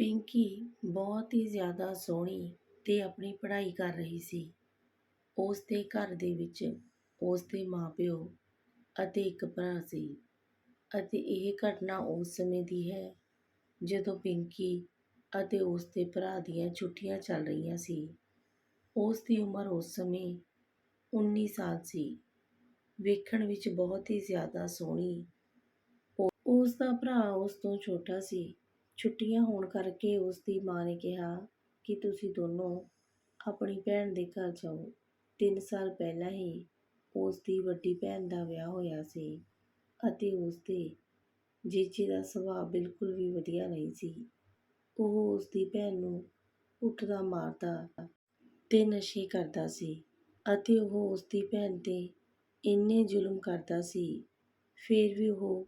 ਪਿੰਕੀ ਬਹੁਤ ਹੀ ਜ਼ਿਆਦਾ ਸੋਹਣੀ ਅਤੇ ਆਪਣੀ ਪੜ੍ਹਾਈ ਕਰ ਰਹੀ ਸੀ। ਉਸ ਦੇ ਘਰ ਦੇ ਵਿੱਚ ਉਸ ਦੇ ਮਾਂ-ਪਿਓ ਅਤੇ ਇੱਕ ਭਰਾ ਸੀ ਅਤੇ ਇਹ ਘਟਨਾ ਉਸ ਸਮੇਂ ਦੀ ਹੈ ਜਦੋਂ ਪਿੰਕੀ ਅਤੇ ਉਸ ਦੇ ਭਰਾ ਦੀਆਂ ਛੁੱਟੀਆਂ ਚੱਲ ਰਹੀਆਂ ਸੀ। ਉਸ ਦੀ ਉਮਰ ਉਸ ਸਮੇਂ ਉੱਨੀ ਸਾਲ ਸੀ। ਵੇਖਣ ਵਿੱਚ ਬਹੁਤ ਹੀ ਜ਼ਿਆਦਾ ਸੋਹਣੀ। ਉਸ ਦਾ ਭਰਾ ਉਸ ਤੋਂ ਛੋਟਾ ਸੀ। ਛੁੱਟੀਆਂ ਹੋਣ ਕਰਕੇ ਉਸ ਦੀ ਮਾਂ ਨੇ ਕਿਹਾ ਕਿ ਤੁਸੀਂ ਦੋਨੋਂ ਆਪਣੀ ਭੈਣ ਦੇ ਘਰ ਜਾਓ। ਤਿੰਨ ਸਾਲ ਪਹਿਲਾਂ ਹੀ ਉਸ ਦੀ ਵੱਡੀ ਭੈਣ ਦਾ ਵਿਆਹ ਹੋਇਆ ਸੀ ਅਤੇ ਉਸ ਦੇ ਜੀਜੇ ਦਾ ਸੁਭਾਅ ਬਿਲਕੁਲ ਵੀ ਵਧੀਆ ਨਹੀਂ ਸੀ। ਉਹ ਉਸ ਦੀ ਭੈਣ ਨੂੰ ਉੱਠਦਾ ਮਾਰਦਾ ਤੇ ਨਸ਼ੇ ਕਰਦਾ ਸੀ ਅਤੇ ਉਹ ਉਸ ਦੀ ਭੈਣ 'ਤੇ ਇੰਨੇ ਜ਼ੁਲਮ ਕਰਦਾ ਸੀ, ਫਿਰ ਵੀ ਉਹ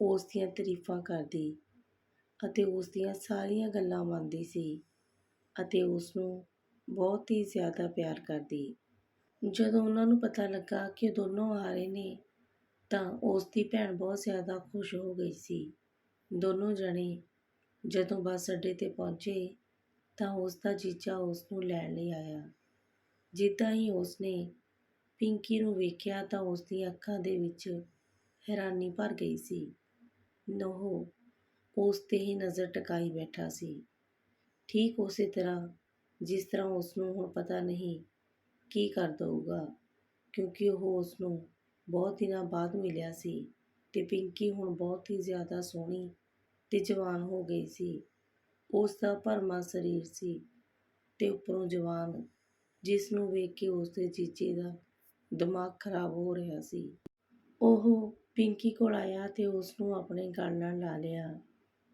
ਉਸ ਦੀਆਂ ਤਾਰੀਫਾਂ ਕਰਦੀ ਅਤੇ ਉਸ ਦੀਆਂ ਸਾਰੀਆਂ ਗੱਲਾਂ ਮੰਨਦੀ ਸੀ ਅਤੇ ਉਸ ਨੂੰ ਬਹੁਤ ਹੀ ਜ਼ਿਆਦਾ ਪਿਆਰ ਕਰਦੀ। ਜਦੋਂ ਉਹਨਾਂ ਨੂੰ ਪਤਾ ਲੱਗਾ ਕਿ ਦੋਨੋਂ ਆ ਰਹੇ ਨੇ, ਤਾਂ ਉਸ ਦੀ ਭੈਣ ਬਹੁਤ ਜ਼ਿਆਦਾ ਖੁਸ਼ ਹੋ ਗਈ ਸੀ। ਦੋਨੋਂ ਜਣੇ ਜਦੋਂ ਬੱਸ ਅੱਡੇ 'ਤੇ ਪਹੁੰਚੇ, ਤਾਂ ਉਸ ਦਾ ਜੀਜਾ ਉਸ ਨੂੰ ਲੈਣ ਲਈ ਆਇਆ। ਜਿੱਦਾਂ ਹੀ ਉਸ ਨੇ ਪਿੰਕੀ ਨੂੰ ਵੇਖਿਆ, ਤਾਂ ਉਸ ਦੀਆਂ ਅੱਖਾਂ ਦੇ ਵਿੱਚ ਹੈਰਾਨੀ ਭਰ ਗਈ ਸੀ। ਉਹ ਉਸ 'ਤੇ ਹੀ ਨਜ਼ਰ ਟਿਕਾਈ ਬੈਠਾ ਸੀ ਠੀਕ ਉਸੇ ਤਰ੍ਹਾਂ, ਜਿਸ ਤਰ੍ਹਾਂ ਉਸ ਨੂੰ ਹੁਣ ਪਤਾ ਨਹੀਂ ਕੀ ਕਰ ਦਊਗਾ, ਕਿਉਂਕਿ ਉਹ ਉਸ ਨੂੰ ਬਹੁਤ ਦਿਨਾਂ ਬਾਅਦ ਮਿਲਿਆ ਸੀ ਅਤੇ ਪਿੰਕੀ ਹੁਣ ਬਹੁਤ ਹੀ ਜ਼ਿਆਦਾ ਸੋਹਣੀ ਅਤੇ ਜਵਾਨ ਹੋ ਗਈ ਸੀ। ਉਸ ਦਾ ਭਰਵਾਂ ਸਰੀਰ ਸੀ ਅਤੇ ਉੱਪਰੋਂ ਜਵਾਨ, ਜਿਸ ਨੂੰ ਵੇਖ ਕੇ ਉਸ ਦੇ ਜੀਜੇ ਦਾ ਦਿਮਾਗ ਖਰਾਬ ਹੋ ਰਿਹਾ ਸੀ। ਉਹ ਪਿੰਕੀ ਕੋਲ ਆਇਆ ਅਤੇ ਉਸ ਨੂੰ ਆਪਣੇ ਗਲ ਨਾਲ ਲਾ ਲਿਆ।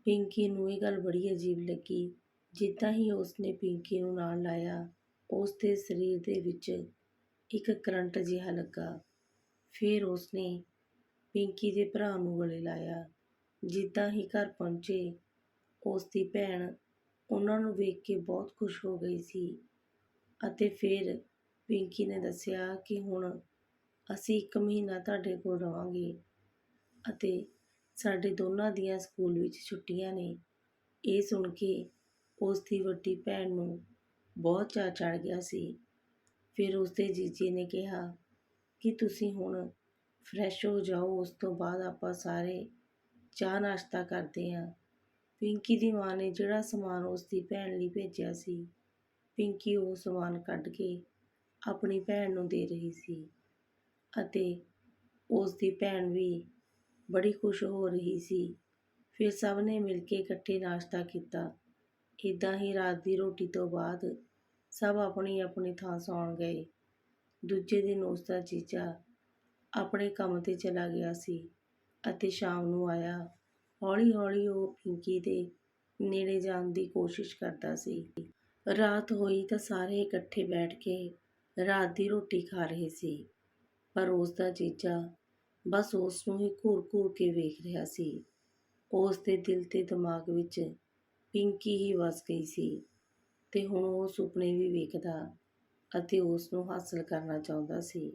ਪਿੰਕੀ ਨੂੰ ਇਹ ਗੱਲ ਬੜੀ ਅਜੀਬ ਲੱਗੀ। ਜਿੱਦਾਂ ਹੀ ਉਸਨੇ ਪਿੰਕੀ ਨੂੰ ਨਾਲ ਲਾਇਆ ਉਸ ਦੇ ਸਰੀਰ ਦੇ ਵਿੱਚ ਇੱਕ ਕਰੰਟ ਜਿਹਾ ਲੱਗਾ। ਫਿਰ ਉਸਨੇ ਪਿੰਕੀ ਦੇ ਭਰਾ ਨੂੰ ਗਲੇ ਲਾਇਆ। ਜਿੱਦਾਂ ਹੀ ਘਰ ਪਹੁੰਚੇ ਉਸ ਦੀ ਭੈਣ ਉਹਨਾਂ ਨੂੰ ਵੇਖ ਕੇ ਬਹੁਤ ਖੁਸ਼ ਹੋ ਗਈ ਸੀ ਅਤੇ ਫਿਰ ਪਿੰਕੀ ਨੇ ਦੱਸਿਆ ਕਿ ਹੁਣ ਅਸੀਂ ਇੱਕ ਮਹੀਨਾ ਤੁਹਾਡੇ ਕੋਲ ਰਹਾਂਗੇ ਅਤੇ ਸਾਡੇ ਦੋਨਾਂ ਦੀਆਂ ਸਕੂਲ ਵਿੱਚ ਛੁੱਟੀਆਂ ਨੇ। ਇਹ ਸੁਣ ਕੇ ਉਸ ਦੀ ਵੱਡੀ ਭੈਣ ਨੂੰ ਬਹੁਤ ਚਾਅ ਚੜ੍ਹ ਗਿਆ ਸੀ। ਫਿਰ ਉਸ ਦੇ ਜੀਜੇ ਨੇ ਕਿਹਾ, ਕਿ ਤੁਸੀਂ ਹੁਣ ਫਰੈਸ਼ ਹੋ ਜਾਓ ਉਸ ਤੋਂ ਬਾਅਦ ਆਪਾਂ ਸਾਰੇ ਚਾਹ ਨਾਸ਼ਤਾ ਕਰਦੇ ਹਾਂ। ਪਿੰਕੀ ਦੀ ਮਾਂ ਨੇ ਜਿਹੜਾ ਸਮਾਨ ਉਸ ਦੀ ਭੈਣ ਲਈ ਭੇਜਿਆ ਸੀ, ਪਿੰਕੀ ਉਹ ਸਮਾਨ ਕੱਢ ਕੇ ਆਪਣੀ ਭੈਣ ਨੂੰ ਦੇ ਰਹੀ ਸੀ ਅਤੇ ਉਸ ਦੀ ਭੈਣ ਵੀ ਬੜੀ ਖੁਸ਼ ਹੋ ਰਹੀ ਸੀ। ਫਿਰ ਸਭ ਨੇ ਮਿਲ ਕੇ ਇਕੱਠੇ ਨਾਸ਼ਤਾ ਕੀਤਾ। ਏਦਾਂ ਹੀ ਰਾਤ ਦੀ ਰੋਟੀ ਤੋਂ ਬਾਅਦ ਸਭ ਆਪਣੀ ਆਪਣੀ ਥਾਂ ਸੌਣ ਗਏ। ਦੂਜੇ ਦਿਨ ਉਸ ਦਾ ਜੀਜਾ ਆਪਣੇ ਕੰਮ 'ਤੇ ਚਲਾ ਗਿਆ ਸੀ ਅਤੇ ਸ਼ਾਮ ਨੂੰ ਆਇਆ। ਹੌਲੀ ਹੌਲੀ ਉਹ ਪਿੰਕੀ ਦੇ ਨੇੜੇ ਜਾਣ ਦੀ ਕੋਸ਼ਿਸ਼ ਕਰਦਾ ਸੀ। ਰਾਤ ਹੋਈ ਤਾਂ ਸਾਰੇ ਇਕੱਠੇ ਬੈਠ ਕੇ ਰਾਤ ਦੀ ਰੋਟੀ ਖਾ ਰਹੇ ਸੀ ਪਰ ਉਸ ਦਾ ਜੀਜਾ ਬਸ ਉਸ ਨੂੰ ਹੀ ਘੂਰ ਘੂਰ ਕੇ ਵੇਖ ਰਿਹਾ ਸੀ। ਉਸ ਦੇ ਦਿਲ ਤੇ ਦਿਮਾਗ ਵਿੱਚ ਪਿੰਕੀ ਹੀ ਵਸ ਗਈ ਸੀ ਤੇ ਹੁਣ ਉਹ ਸੁਪਨੇ ਵੀ ਵੇਖਦਾ ਅਤੇ ਉਸ ਨੂੰ ਹਾਸਲ ਕਰਨਾ ਚਾਹੁੰਦਾ ਸੀ।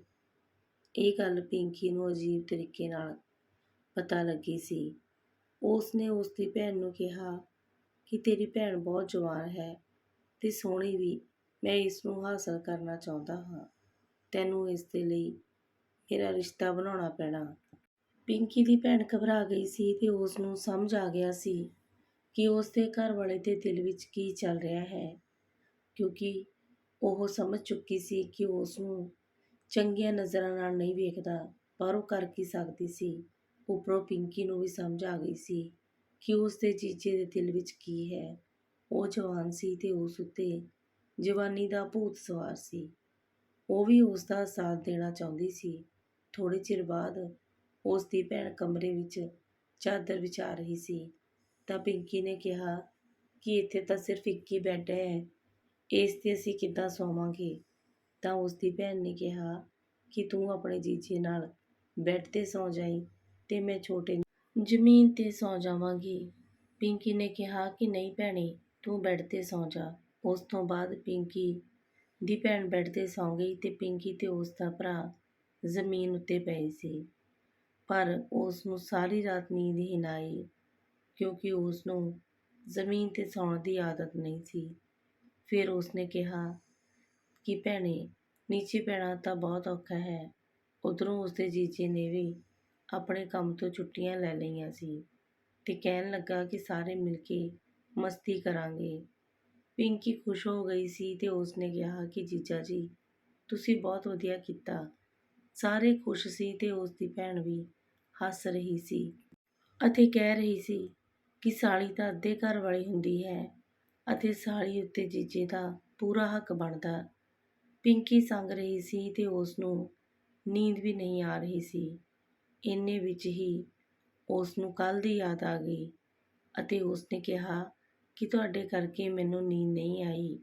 ਇਹ ਗੱਲ ਪਿੰਕੀ ਨੂੰ ਅਜੀਬ ਤਰੀਕੇ ਨਾਲ ਪਤਾ ਲੱਗੀ ਸੀ। ਉਸ ਨੇ ਉਸ ਦੀ ਭੈਣ ਨੂੰ ਕਿਹਾ ਕਿ ਤੇਰੀ ਭੈਣ ਬਹੁਤ ਜਵਾਨ ਹੈ ਤੇ ਸੋਹਣੀ ਵੀ, ਮੈਂ ਇਸ ਨੂੰ ਹਾਸਲ ਕਰਨਾ ਚਾਹੁੰਦਾ ਹਾਂ। ਤੈਨੂੰ ਇਸ ਦੇ ਲਈ ਮੇਰਾ ਰਿਸ਼ਤਾ ਬਣਾਉਣਾ ਪੈਣਾ। ਪਿੰਕੀ ਦੀ ਭੈਣ ਘਬਰਾ ਗਈ ਸੀ ਤੇ ਉਸ ਨੂੰ ਸਮਝ ਆ ਗਿਆ ਸੀ ਕਿ ਉਸ ਦੇ ਘਰ ਵਾਲੇ ਦੇ ਦਿਲ ਵਿੱਚ ਕੀ ਚੱਲ ਰਿਹਾ ਹੈ, ਕਿਉਂਕਿ ਉਹ ਸਮਝ ਚੁੱਕੀ ਸੀ ਕਿ ਉਸ ਨੂੰ ਚੰਗੀਆਂ ਨਜ਼ਰਾਂ ਨਾਲ ਨਹੀਂ ਵੇਖਦਾ, ਪਰ ਉਹ ਕਰ ਕੀ ਸਕਦੀ ਸੀ। ਉੱਪਰੋਂ ਪਿੰਕੀ ਨੂੰ ਵੀ ਸਮਝ ਆ ਗਈ ਸੀ ਕਿ ਉਸ ਦੇ ਜੀਜੇ ਦੇ ਦਿਲ ਵਿੱਚ ਕੀ ਹੈ। ਉਹ ਜਵਾਨ ਸੀ ਤੇ ਉਸ ਉੱਤੇ ਜਵਾਨੀ ਦਾ ਭੂਤ ਸਵਾਰ ਸੀ। ਉਹ ਵੀ ਉਸ ਦਾ ਸਾਥ ਦੇਣਾ ਚਾਹੁੰਦੀ ਸੀ। ਥੋੜ੍ਹੇ ਚਿਰ ਬਾਅਦ ਉਸ ਦੀ ਭੈਣ ਕਮਰੇ ਵਿੱਚ ਚਾਦਰ ਵਿਛਾ ਰਹੀ ਸੀ ਤਾਂ ਪਿੰਕੀ ਨੇ ਕਿਹਾ, ਕਿ ਇੱਥੇ ਤਾਂ ਸਿਰਫ ਇੱਕ ਹੀ ਬੈੱਡ ਹੈ ਇਸ 'ਤੇ ਅਸੀਂ ਕਿੱਦਾਂ ਸੌਵਾਂਗੇ ਤਾਂ ਉਸ ਦੀ ਭੈਣ ਨੇ ਕਿਹਾ, ਕਿ ਤੂੰ ਆਪਣੇ ਜੀਜੇ ਨਾਲ ਬੈੱਡ 'ਤੇ ਸੌਂ ਜਾਈਂ ਤੇ ਮੈਂ ਛੋਟੇ ਜ਼ਮੀਨ 'ਤੇ ਸੌਂ ਜਾਵਾਂਗੀ। ਪਿੰਕੀ ਨੇ ਕਿਹਾ ਕਿ, ਨਹੀਂ ਭੈਣੇ, ਤੂੰ ਬੈੱਡ 'ਤੇ ਸੌਂ ਜਾ। ਉਸ ਤੋਂ ਬਾਅਦ ਪਿੰਕੀ ਦੀ ਭੈਣ ਬੈੱਡ 'ਤੇ ਸੌਂ ਗਈ ਤੇ ਪਿੰਕੀ ਤੇ ਉਸ ਦਾ ਭਰਾ ਜ਼ਮੀਨ ਉੱਤੇ ਪਈ ਸੀ। ਪਰ ਉਸ ਨੂੰ ਸਾਰੀ ਰਾਤ ਨੀਂਦ ਹੀ ਨਾ ਆਈ, ਕਿਉਂਕਿ ਉਸ ਨੂੰ ਜ਼ਮੀਨ 'ਤੇ ਸੌਣ ਦੀ ਆਦਤ ਨਹੀਂ ਸੀ। ਫਿਰ ਉਸਨੇ ਕਿਹਾ ਕਿ, ਭੈਣੇ, ਨੀਚੇ ਪੈਣਾ ਤਾਂ ਬਹੁਤ ਔਖਾ ਹੈ। ਉਧਰੋਂ ਉਸਦੇ ਜੀਜੇ ਨੇ ਵੀ ਆਪਣੇ ਕੰਮ ਤੋਂ ਛੁੱਟੀਆਂ ਲੈ ਲਈਆਂ ਸੀ ਤੇ ਕਹਿਣ ਲੱਗਾ ਕਿ ਸਾਰੇ ਮਿਲ ਕੇ ਮਸਤੀ ਕਰਾਂਗੇ। ਪਿੰਕੀ ਖੁਸ਼ ਹੋ ਗਈ ਸੀ ਤੇ ਉਸਨੇ ਕਿਹਾ ਕਿ, ਜੀਜਾ ਜੀ, ਤੁਸੀਂ ਬਹੁਤ ਵਧੀਆ ਕੀਤਾ। ਸਾਰੇ ਖੁਸ਼ ਸੀ ਤੇ ਉਸਦੀ ਭੈਣ ਵੀ ਹੱਸ ਰਹੀ ਸੀ ਅਤੇ ਕਹਿ ਰਹੀ ਸੀ ਕਿ ਸਾਲੀ ਤਾਂ ਅੱਧੇ ਘਰ ਵਾਲੀ ਹੁੰਦੀ ਹੈ ਅਤੇ ਸਾਲੀ ਉੱਤੇ ਜੀਜੇ ਦਾ ਪੂਰਾ ਹੱਕ ਬਣਦਾ। ਪਿੰਕੀ ਸੰਗ ਰਹੀ ਸੀ ਤੇ ਉਸ ਨੂੰ ਨੀਂਦ ਵੀ ਨਹੀਂ ਆ ਰਹੀ ਸੀ। ਇੰਨੇ ਵਿੱਚ ਹੀ ਉਸ ਨੂੰ ਕੱਲ ਦੀ ਯਾਦ ਆ ਗਈ ਅਤੇ ਉਸਨੇ ਕਿਹਾ ਕਿ ਤੁਹਾਡੇ ਕਰਕੇ ਮੈਨੂੰ ਨੀਂਦ ਨਹੀਂ ਆਈ।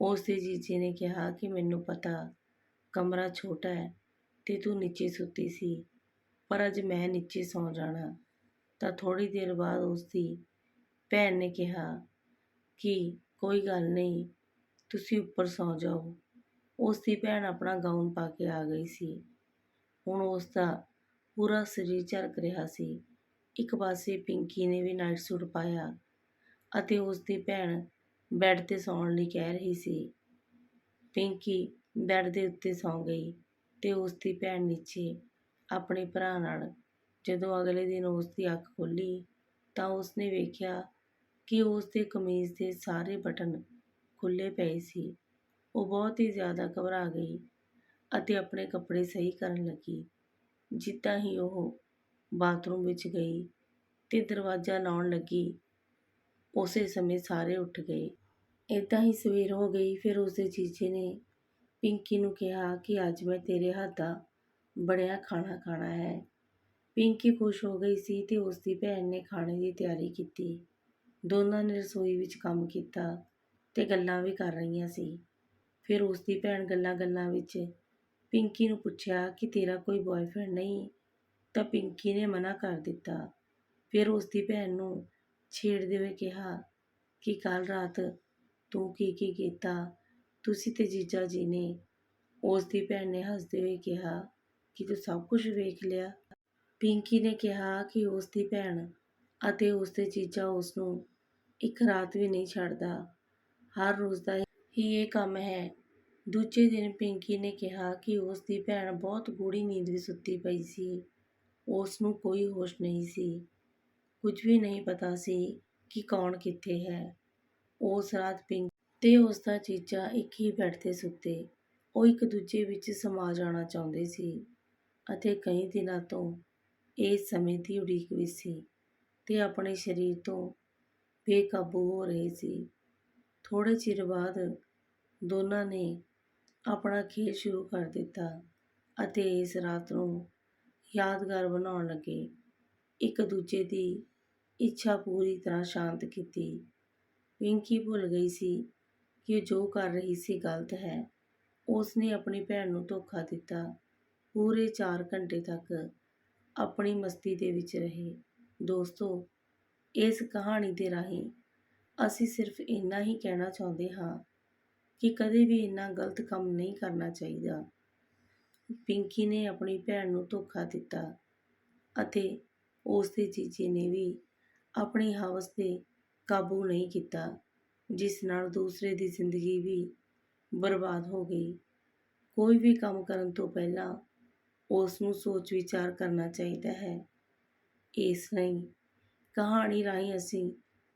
ਉਸ ਦੇ ਜੀਜੇ ਨੇ ਕਿਹਾ ਕਿ ਮੈਨੂੰ ਪਤਾ ਕਮਰਾ ਛੋਟਾ ਹੈ ਤੇ ਤੂੰ ਨੀਚੇ ਸੁੱਤੀ ਸੀ, ਪਰ ਅੱਜ ਮੈਂ ਨੀਚੇ ਸੌਂ ਜਾਣਾ। ਤਾਂ ਥੋੜ੍ਹੀ ਦੇਰ ਬਾਅਦ ਉਸ ਦੀ ਭੈਣ ਨੇ ਕਿਹਾ, ਕਿ, ਕੋਈ ਗੱਲ ਨਹੀਂ, ਤੁਸੀਂ ਉੱਪਰ ਸੌਂ ਜਾਓ। ਉਸ ਦੀ ਭੈਣ ਆਪਣਾ ਗਾਊਨ ਪਾ ਕੇ ਆ ਗਈ ਸੀ। ਹੁਣ ਉਸ ਦਾ ਪੂਰਾ ਸਰੀਰ ਝਲਕ ਰਿਹਾ ਸੀ। ਇੱਕ ਪਾਸੇ ਪਿੰਕੀ ਨੇ ਵੀ ਨਾਈਟ ਸੂਟ ਪਾਇਆ ਅਤੇ ਉਸ ਦੀ ਭੈਣ ਬੈੱਡ ਤੇ ਸੌਣ ਲਈ ਕਹਿ ਰਹੀ ਸੀ। ਪਿੰਕੀ ਬੈੱਡ ਦੇ ਉੱਤੇ ਸੌਂ ਗਈ। ਅਤੇ ਉਸ ਦੀ ਭੈਣ ਨੀਚੇ ਆਪਣੇ ਭਰਾ ਨਾਲ ਜਦੋਂ ਅਗਲੇ ਦਿਨ ਉਸ ਦੀ ਅੱਖ ਖੋਲ੍ਹੀ ਤਾਂ ਉਸਨੇ ਵੇਖਿਆ ਕਿ ਉਸ ਦੇ ਕਮੀਜ਼ ਦੇ ਸਾਰੇ ਬਟਨ ਖੁੱਲ੍ਹੇ ਪਏ ਸੀ। ਉਹ ਬਹੁਤ ਹੀ ਜ਼ਿਆਦਾ ਘਬਰਾ ਗਈ ਅਤੇ ਆਪਣੇ ਕੱਪੜੇ ਸਹੀ ਕਰਨ ਲੱਗੀ। ਜਿੱਦਾਂ ਹੀ ਉਹ ਬਾਥਰੂਮ ਵਿੱਚ ਗਈ ਅਤੇ ਦਰਵਾਜ਼ਾ ਲਾਉਣ ਲੱਗੀ, ਉਸੇ ਸਮੇਂ ਸਾਰੇ ਉੱਠ ਗਏ। ਇੱਦਾਂ ਹੀ ਸਵੇਰ ਹੋ ਗਈ, ਫਿਰ ਉਸਦੇ ਜੀਜੇ ਨੇ ਪਿੰਕੀ ਨੂੰ ਕਿਹਾ ਕਿ ਅੱਜ ਮੈਂ ਤੇਰੇ ਹੱਥ ਦਾ ਬਣਿਆ ਖਾਣਾ ਖਾਣਾ ਹੈ। ਪਿੰਕੀ ਖੁਸ਼ ਹੋ ਗਈ ਸੀ ਤੇ ਉਸ ਦੀ ਭੈਣ ਨੇ ਖਾਣੇ ਦੀ ਤਿਆਰੀ ਕੀਤੀ। ਦੋਨਾਂ ਨੇ ਰਸੋਈ ਵਿੱਚ ਕੰਮ ਕੀਤਾ ਤੇ ਗੱਲਾਂ ਵੀ ਕਰ ਰਹੀਆਂ ਸੀ। ਫਿਰ ਉਸ ਦੀ ਭੈਣ ਗੱਲਾਂ-ਗੱਲਾਂ ਵਿੱਚ ਪਿੰਕੀ ਨੂੰ ਪੁੱਛਿਆ ਕਿ ਤੇਰਾ ਕੋਈ ਬॉयਫ੍ਰੈਂਡ ਨਹੀਂ? ਤਾਂ ਪਿੰਕੀ ਨੇ ਮਨਾ ਕਰ ਦਿੱਤਾ। ਫਿਰ ਉਸ ਦੀ ਭੈਣ ਨੂੰ ਛੇੜਦੇ ਹੋਏ ਕਿਹਾ ਕਿ ਕੱਲ ਰਾਤ ਤੂੰ ਕੀ ਕੀ ਕੀਤਾ? ਤੁਸੀਂ ਤੇ ਜੀਜਾ ਜੀ ਨੇ ਉਸ ਦੀ ਭੈਣ ਨੇ ਹੱਸਦੇ ਹੋਏ ਕਿਹਾ ਕਿ ਤੂੰ ਸਭ ਕੁਝ ਵੇਖ ਲਿਆ। ਪਿੰਕੀ ਨੇ ਕਿਹਾ ਕਿ ਉਸ ਦੀ ਭੈਣ ਅਤੇ ਉਸ ਦੇ ਜੀਜਾ ਉਸ ਨੂੰ ਇੱਕ ਰਾਤ ਵੀ ਨਹੀਂ ਛੱਡਦਾ। ਹਰ ਰੋਜ਼ ਦਾ ਹੀ ਇਹ ਕੰਮ ਹੈ। ਦੂਜੇ ਦਿਨ ਪਿੰਕੀ ਨੇ ਕਿਹਾ ਕਿ ਉਸ ਦੀ ਭੈਣ ਬਹੁਤ ਗੂੜੀ ਨੀਂਦ ਵਿੱਚ ਸੁੱਤੀ ਪਈ ਸੀ। ਉਸ ਨੂੰ ਕੋਈ ਹੋਸ਼ ਨਹੀਂ ਸੀ। ਕੁਝ ਵੀ ਨਹੀਂ ਪਤਾ ਸੀ ਕਿ ਕੌਣ ਕਿੱਥੇ ਹੈ। ਉਸ ਰਾਤ ਪਿੰਕ ਅਤੇ ਉਸ ਦਾ ਜੀਜਾ ਇੱਕ ਹੀ ਬੈੱਡ ਤੇ ਸੁੱਤੇ। ਉਹ ਇੱਕ ਦੂਜੇ ਵਿੱਚ ਸਮਾ ਜਾਣਾ ਚਾਹੁੰਦੇ ਸੀ ਅਤੇ ਕਈ ਦਿਨਾਂ ਤੋਂ ਇਸ ਸਮੇਂ ਦੀ ਉਡੀਕ ਵਿੱਚ ਸੀ ਅਤੇ ਆਪਣੇ ਸਰੀਰ ਤੋਂ ਬੇਕਾਬੂ ਹੋ ਰਹੇ ਸੀ। ਥੋੜ੍ਹੇ ਚਿਰ ਬਾਅਦ ਦੋਨਾਂ ਨੇ ਆਪਣਾ ਖੇਲ ਸ਼ੁਰੂ ਕਰ ਦਿੱਤਾ ਅਤੇ ਇਸ ਰਾਤ ਨੂੰ ਯਾਦਗਾਰ ਬਣਾਉਣ ਲੱਗੇ। ਇੱਕ ਦੂਜੇ ਦੀ ਇੱਛਾ ਪੂਰੀ ਤਰ੍ਹਾਂ ਸ਼ਾਂਤ ਕੀਤੀ। ਪਿੰਕੀ ਭੁੱਲ ਗਈ ਸੀ ਕਿ ਜੋ ਕਰ ਰਹੀ ਸੀ ਗਲਤ ਹੈ ਉਸ ਨੇ ਆਪਣੀ ਭੈਣ ਨੂੰ ਧੋਖਾ ਦਿੱਤਾ। ਪੂਰੇ 4 ਘੰਟੇ ਤੱਕ ਆਪਣੀ ਮਸਤੀ ਦੇ ਵਿੱਚ ਰਹੇ। ਦੋਸਤੋ, ਇਸ ਕਹਾਣੀ ਦੇ ਰਾਹੀਂ ਅਸੀਂ ਸਿਰਫ ਇੰਨਾ ਹੀ ਕਹਿਣਾ ਚਾਹੁੰਦੇ ਹਾਂ ਕਿ ਕਦੇ ਵੀ ਇੰਨਾ ਗਲਤ ਕੰਮ ਨਹੀਂ ਕਰਨਾ ਚਾਹੀਦਾ। ਪਿੰਕੀ ਨੇ ਆਪਣੀ ਭੈਣ ਨੂੰ ਧੋਖਾ ਦਿੱਤਾ ਅਤੇ ਉਸ ਦੇ ਜੀਜੇ ਨੇ ਵੀ ਆਪਣੀ ਹਵਸ ਤੇ ਕਾਬੂ ਨਹੀਂ ਕੀਤਾ। ਜਿਸ ਨਾਲ ਦੂਸਰੇ ਦੀ ਜ਼ਿੰਦਗੀ ਵੀ ਬਰਬਾਦ ਹੋ ਗਈ। ਕੋਈ ਵੀ ਕੰਮ ਕਰਨ ਤੋਂ ਪਹਿਲਾਂ ਉਸ ਨੂੰ ਸੋਚ ਵਿਚਾਰ ਕਰਨਾ ਚਾਹੀਦਾ ਹੈ। ਇਸ ਲਈ ਕਹਾਣੀ ਰਾਹੀਂ ਅਸੀਂ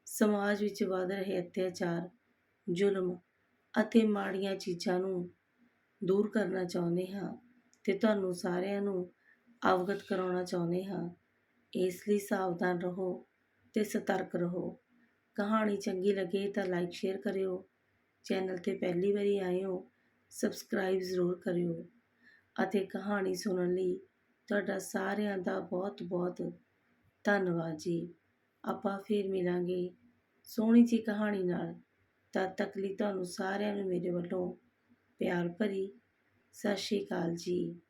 ਸਮਾਜ ਵਿੱਚ ਵੱਧ ਰਹੇ ਅਤਿਆਚਾਰ, ਜ਼ੁਲਮ ਅਤੇ ਮਾੜੀਆਂ ਚੀਜ਼ਾਂ ਨੂੰ ਦੂਰ ਕਰਨਾ ਚਾਹੁੰਦੇ ਹਾਂ ਤੇ ਤੁਹਾਨੂੰ ਸਾਰਿਆਂ ਨੂੰ ਅਵਗਤ ਕਰਾਉਣਾ ਚਾਹੁੰਦੇ ਹਾਂ। ਇਸ ਲਈ ਸਾਵਧਾਨ ਰਹੋ ਤੇ ਸਤਰਕ ਰਹੋ। ਕਹਾਣੀ ਚੰਗੀ ਲੱਗੇ ਤਾਂ ਲਾਈਕ ਸ਼ੇਅਰ ਕਰਿਓ। ਚੈਨਲ ਤੇ ਪਹਿਲੀ ਵਾਰੀ ਆਏ ਹੋ ਸਬਸਕ੍ਰਾਈਬ ਜ਼ਰੂਰ ਕਰਿਓ। ਅਤੇ ਕਹਾਣੀ ਸੁਣਨ ਲਈ ਤੁਹਾਡਾ ਸਾਰਿਆਂ ਦਾ ਬਹੁਤ ਬਹੁਤ ਧੰਨਵਾਦ ਜੀ। ਆਪਾਂ ਫੇਰ ਮਿਲਾਂਗੇ ਸੋਹਣੀ ਜੀ ਕਹਾਣੀ ਨਾਲ। ਤਦ ਤੱਕ ਲਈ ਤੁਹਾਨੂੰ ਸਾਰਿਆਂ ਨੂੰ ਮੇਰੇ ਵੱਲੋਂ ਪਿਆਰ ਭਰੀ ਸਤਿ ਸ਼੍ਰੀ ਅਕਾਲ ਜੀ।